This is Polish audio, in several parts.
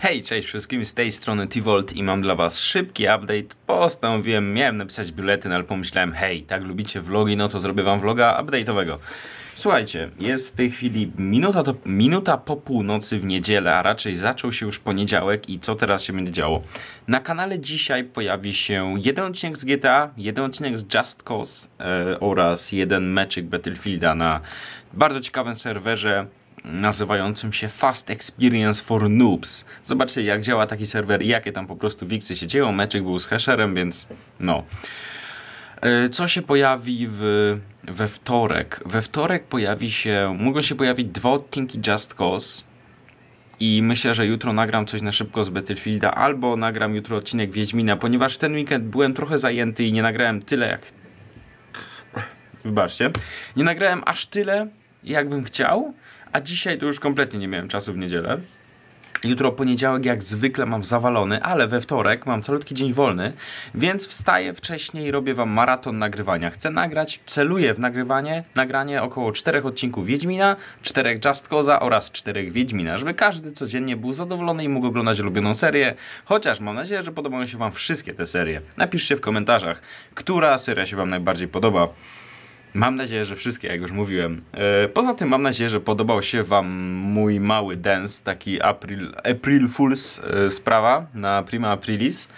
Hej, cześć wszystkim, z tej strony T-Volt i mam dla was szybki update. Postanowiłem, miałem napisać biuletyn, ale pomyślałem, hej, tak lubicie vlogi, no to zrobię wam vloga update'owego. Słuchajcie, jest w tej chwili minuta, to, minuta po północy w niedzielę, a raczej zaczął się już poniedziałek i co teraz się będzie działo? Na kanale dzisiaj pojawi się jeden odcinek z GTA, jeden odcinek z Just Cause e, oraz jeden meczyk Battlefielda na bardzo ciekawym serwerze nazywającym się Fast Experience for Noobs. Zobaczcie jak działa taki serwer i jakie tam po prostu wiksy się dzieją. Meczek był z hasherem, więc no. E, co się pojawi w, we wtorek? We wtorek pojawi się, mogą się pojawić dwa odcinki Just Cause i myślę, że jutro nagram coś na szybko z Battlefielda albo nagram jutro odcinek Wiedźmina, ponieważ ten weekend byłem trochę zajęty i nie nagrałem tyle jak... Wybaczcie. Nie nagrałem aż tyle, jakbym chciał, a dzisiaj to już kompletnie nie miałem czasu w niedzielę. Jutro poniedziałek jak zwykle mam zawalony, ale we wtorek mam calutki dzień wolny, więc wstaję wcześniej i robię wam maraton nagrywania. Chcę nagrać, celuję w nagrywanie, nagranie około czterech odcinków Wiedźmina, czterech Just Cause'a oraz czterech Wiedźmina, żeby każdy codziennie był zadowolony i mógł oglądać ulubioną serię, chociaż mam nadzieję, że podobają się wam wszystkie te serie. Napiszcie w komentarzach, która seria się wam najbardziej podoba. Mam nadzieję, że wszystkie, jak już mówiłem. E, poza tym mam nadzieję, że podobał się Wam mój mały dance, taki April, April Fools e, sprawa na Prima Aprilis.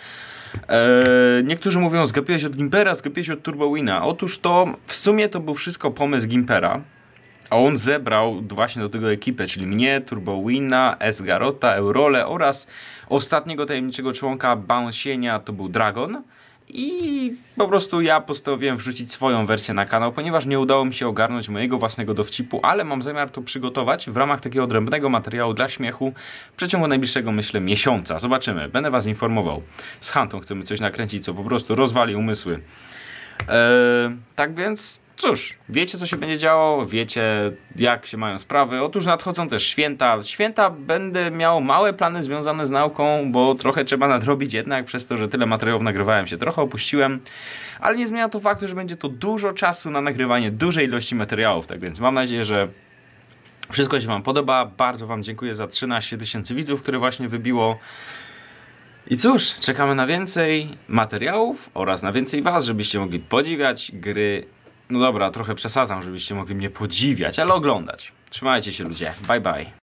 E, niektórzy mówią, zgapiłeś od Gimpera, zgapiłeś od Turbowina. Otóż to w sumie to był wszystko pomysł Gimpera. A on zebrał właśnie do tego ekipę, czyli mnie, Turbowina, Esgarota, Eurole oraz ostatniego tajemniczego członka Bounsienia, to był Dragon. I po prostu ja postanowiłem wrzucić swoją wersję na kanał, ponieważ nie udało mi się ogarnąć mojego własnego dowcipu, ale mam zamiar to przygotować w ramach takiego odrębnego materiału dla śmiechu w przeciągu najbliższego, myślę, miesiąca. Zobaczymy, będę Was informował. Z Hantą chcemy coś nakręcić, co po prostu rozwali umysły. Eee, tak więc cóż, wiecie co się będzie działo, wiecie jak się mają sprawy. Otóż nadchodzą też święta. Święta będę miał małe plany związane z nauką, bo trochę trzeba nadrobić jednak przez to, że tyle materiałów nagrywałem się. Trochę opuściłem, ale nie zmienia to faktu, że będzie to dużo czasu na nagrywanie dużej ilości materiałów. Tak więc mam nadzieję, że wszystko się Wam podoba. Bardzo Wam dziękuję za 13 tysięcy widzów, które właśnie wybiło. I cóż, czekamy na więcej materiałów oraz na więcej Was, żebyście mogli podziwiać gry no dobra, trochę przesadzam, żebyście mogli mnie podziwiać, ale oglądać. Trzymajcie się ludzie. Bye bye.